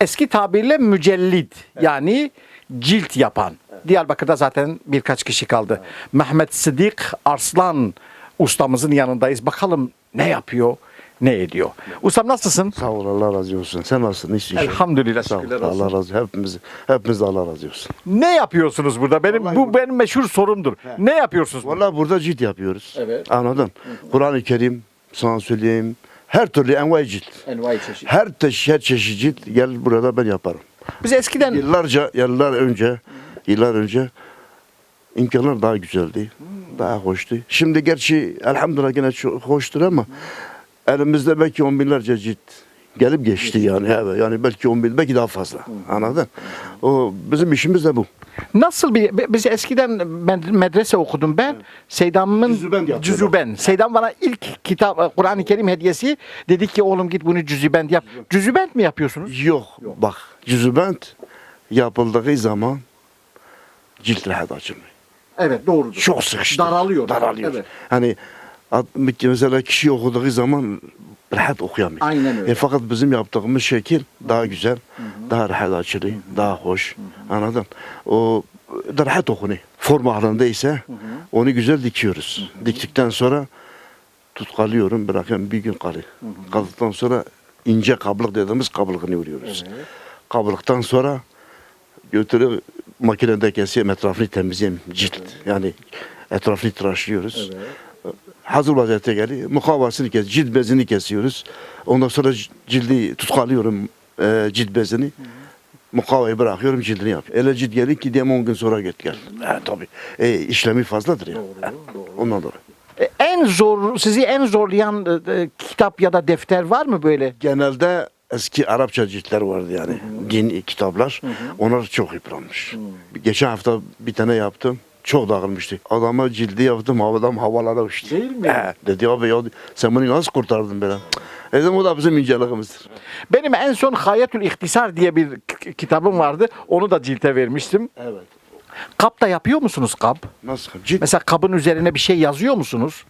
eski tabirle mücellid yani cilt yapan. Diyarbakır'da zaten birkaç kişi kaldı. Mehmet Sıdık Arslan ustamızın yanındayız. Bakalım ne yapıyor, ne ediyor. Ustam nasılsın? Sağ ol Allah razı olsun. Sen nasılsın? İyisin. Elhamdülillah Sağ ol. Allah razı olsun. Hepimiz, hepimiz Allah razı olsun. Ne yapıyorsunuz burada? Benim bu benim meşhur sorumdur. Ne yapıyorsunuz? burada? Vallahi burada cilt yapıyoruz. Evet. Anladın? Kur'an-ı Kerim sana söyleyeyim. Her türlü envai cilt. Envai çeşit. Her, teş, her çeşit cilt gel burada ben yaparım. Biz eskiden Yıllarca, yıllar önce, yıllar önce imkanlar daha güzeldi. Daha hoştu. Şimdi gerçi elhamdülillah yine çok hoştur ama elimizde belki on binlerce cilt gelip geçti yani. Evet, yani belki on bin, belki daha fazla. Anladın? O bizim işimiz de bu. nasıl bir biz eskiden med- medrese okudum ben. Seydam'ın Cüzüben. Cüzüben. Seydam bana ilk kitap Kur'an-ı Kerim hediyesi dedi ki oğlum git bunu cüzübent yap. Cüzübent mi yapıyorsunuz? Yok, bak cüzübent yapıldığı zaman cilt rahat açılmıyor. Evet doğrudur. Çok sıkıştı. Daralıyor. Daralıyor. Evet. Hani mesela kişi okuduğu zaman rahat okuyamıyor. Aynen öyle. E, fakat bizim yaptığımız şekil daha güzel, daha rahat açılıyor, daha hoş. Anladın? O da rahat okunuyor. Form halindeyse onu güzel dikiyoruz. Diktikten sonra tutkalıyorum, bırakıyorum bir gün kalıyor. Kaldıktan sonra ince kablık dediğimiz kablıkını vuruyoruz. Kablıktan sonra götürüp makinede kesiyorum, etrafını temizliyorum, cilt. Yani etrafını tıraşlıyoruz. Hazır vaziyete geliyor. Mukavasını kes, cilt bezini kesiyoruz. Ondan sonra cildi tutkalıyorum e, cilt bezini. Mukavayı bırakıyorum cildini yapıyorum. Öyle cilt geliyor ki diyeyim 10 gün sonra git gel. Ha, tabii. E, işlemi fazladır ya. Ha, Ondan dolayı. E, En zor sizi en zorlayan e, e, kitap ya da defter var mı böyle? Genelde eski Arapça ciltler vardı yani. Din kitaplar. Onlar çok yıpranmış. Geçen hafta bir tane yaptım. Çok dağılmıştı. Adama cildi yaptım. Adam havalara uçtu. Değil mi? He, dedi abi ya sen bunu nasıl kurtardın böyle? Cık. Dedim o da bizim inceliğimizdir. Benim en son Hayatül İhtisar diye bir kitabım vardı. Onu da cilte vermiştim. Evet. Kap da yapıyor musunuz kap? Nasıl? Cilt Mesela kabın üzerine bir şey yazıyor musunuz?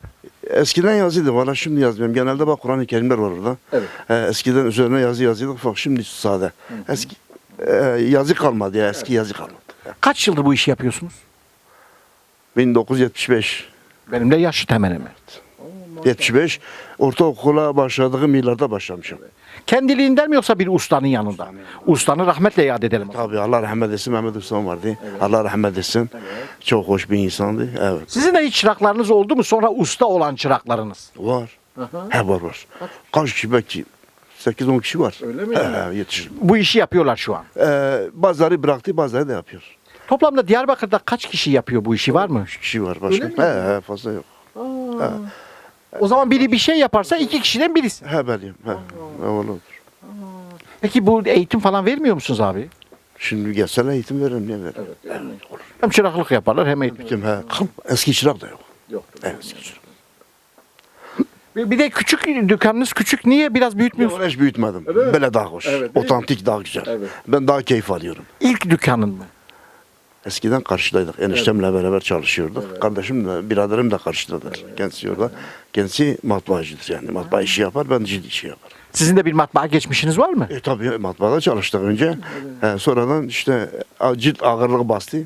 eskiden yazıydı. Valla şimdi yazmıyorum. Genelde bak Kur'an-ı Kerimler var orada. Evet. He, eskiden üzerine yazı yazıyorduk. Bak şimdi sade. Eski e, yazı kalmadı ya. Eski yazı kalmadı. Kaç yıldır bu işi yapıyorsunuz? 1975. Benim de yaş hemen hemen. 75 ortaokula başladığım yıllarda başlamışım. Kendiliğinden mi yoksa bir ustanın yanında? Ustanı rahmetle yad edelim. Tabii Allah rahmet etsin Mehmet Usta vardı. Allah rahmet etsin. Çok hoş bir insandı. Evet. Sizin de hiç çıraklarınız oldu mu? Sonra usta olan çıraklarınız. Var. He var var. Kaç kişi belki 8-10 kişi var. Öyle mi? He, he, yetişir. Bu işi yapıyorlar şu an. Ee, bazıları bıraktı bazıları da yapıyor. Toplamda Diyarbakır'da kaç kişi yapıyor bu işi var mı? Üç kişi var başka. He, he, fazla yok. O zaman biri bir şey yaparsa iki kişiden birisi. He benim. He. He, olur. Peki bu eğitim falan vermiyor musunuz abi? Şimdi gelseler eğitim veririm niye veririm? Evet. olur. Hem çıraklık yaparlar hem eğitim. Bizim, he, eski çırak da yok. Yok. He, eski çırak. Bir bir de küçük dükkanınız küçük. Niye biraz büyütmüyorsunuz? Yok, hiç büyütmedim. Böyle daha hoş. Evet? Otantik daha güzel. Evet. Ben daha keyif alıyorum. İlk dükkanın mı? Eskiden karşıdaydık. Eniştemle beraber çalışıyorduk. Kardeşim de, biraderim de karşıdadır. Kendisi orada. Kendisi matbaacıdır yani. Matbaa işi yapar, ben cilt işi yaparım. Sizin de bir matbaa geçmişiniz var mı? E tabii matbaada çalıştık önce. He, sonradan işte cilt ağırlığı bastı.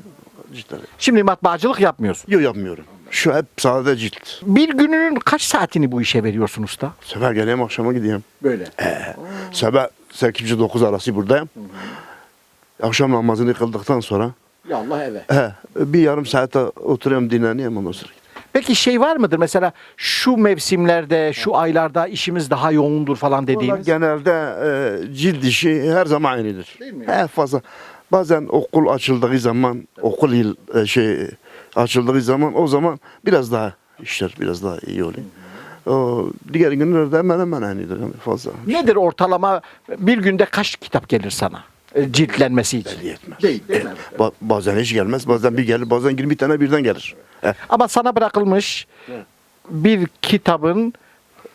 Ciltleri. Şimdi matbaacılık yapmıyorsun. Yok yapmıyorum. Şu hep sade cilt. Bir gününün kaç saatini bu işe veriyorsun usta? Sabah geleyim akşama gideyim. Böyle. Sabah 8-9 arası buradayım. Akşam namazını kıldıktan sonra Ya Allah eve. he, bir yarım saate oturuyorum dinleniyorum ondan sonra. Peki şey var mıdır mesela şu mevsimlerde, şu aylarda işimiz daha yoğundur falan dediğimiz? genelde e, cilt işi her zaman aynıdır. Değil mi? He, fazla. Bazen okul açıldığı zaman, okul yıl e, şey açıldığı zaman o zaman biraz daha işler biraz daha iyi oluyor. O diğer günlerde hemen hemen aynıdır yani fazla. Nedir ortalama bir günde kaç kitap gelir sana? E, Ciltlenmesi için. Yetmez. Değil, değil mi? Ba- bazen hiç gelmez, bazen bir gelir, bazen 20 tane birden gelir. He. Ama sana bırakılmış bir kitabın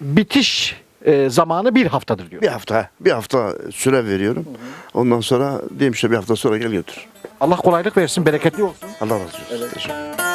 bitiş e, zamanı bir haftadır diyor. Bir hafta, bir hafta süre veriyorum. Ondan sonra diyeyim işte bir hafta sonra gel götür. Allah kolaylık versin, bereketli olsun. Allah razı olsun. Teşekkür ederim.